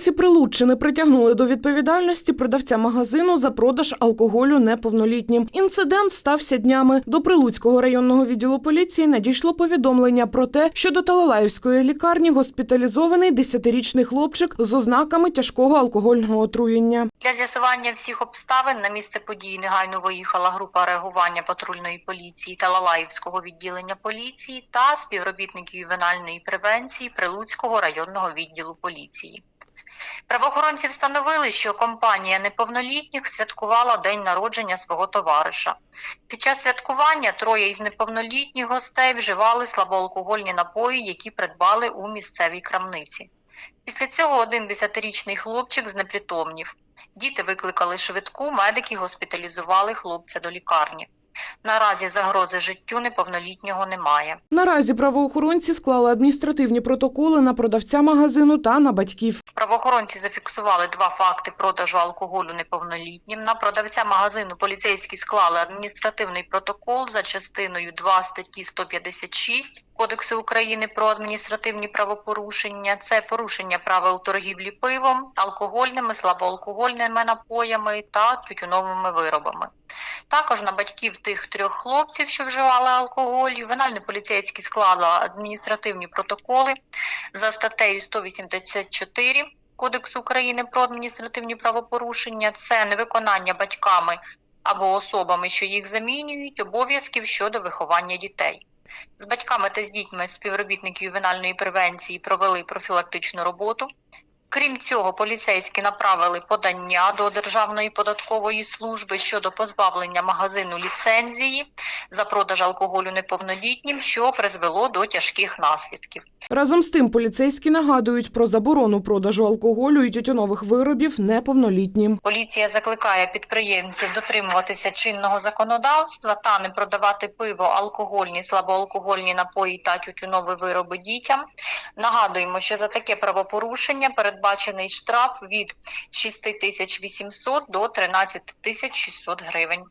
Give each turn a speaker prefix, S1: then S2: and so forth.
S1: Правоохоронці Прилуччини притягнули до відповідальності продавця магазину за продаж алкоголю неповнолітнім. Інцидент стався днями. До Прилуцького районного відділу поліції надійшло повідомлення про те, що до Талалаївської лікарні госпіталізований 10-річний хлопчик з ознаками тяжкого алкогольного отруєння.
S2: Для з'ясування всіх обставин на місце події негайно виїхала група реагування патрульної поліції та Лалаївського відділення поліції та співробітників ювенальної превенції Прилуцького районного відділу поліції. Правоохоронці встановили, що компанія неповнолітніх святкувала день народження свого товариша. Під час святкування троє із неповнолітніх гостей вживали слабоалкогольні напої, які придбали у місцевій крамниці. Після цього один десятирічний хлопчик знепритомнів. Діти викликали швидку, медики госпіталізували хлопця до лікарні. Наразі загрози життю неповнолітнього немає.
S1: Наразі правоохоронці склали адміністративні протоколи на продавця магазину та на батьків.
S2: Правоохоронці зафіксували два факти продажу алкоголю неповнолітнім. На продавця магазину поліцейські склали адміністративний протокол за частиною 2 статті 156 Кодексу України про адміністративні правопорушення. Це порушення правил торгівлі пивом, алкогольними, слабоалкогольними напоями та тютюновими виробами. Також на батьків тих трьох хлопців, що вживали алкоголь, ювенальні поліцейські склали адміністративні протоколи за статтею 184 Кодексу України про адміністративні правопорушення. Це невиконання батьками або особами, що їх замінюють, обов'язків щодо виховання дітей. З батьками та з дітьми співробітники ювенальної превенції провели профілактичну роботу. Крім цього, поліцейські направили подання до Державної податкової служби щодо позбавлення магазину ліцензії за продаж алкоголю неповнолітнім, що призвело до тяжких наслідків.
S1: Разом з тим, поліцейські нагадують про заборону продажу алкоголю і тютюнових виробів неповнолітнім.
S2: Поліція закликає підприємців дотримуватися чинного законодавства та не продавати пиво, алкогольні, слабоалкогольні напої та тютюнові вироби дітям. Нагадуємо, що за таке правопорушення передбачений штраф від 6800 до 13600 гривень.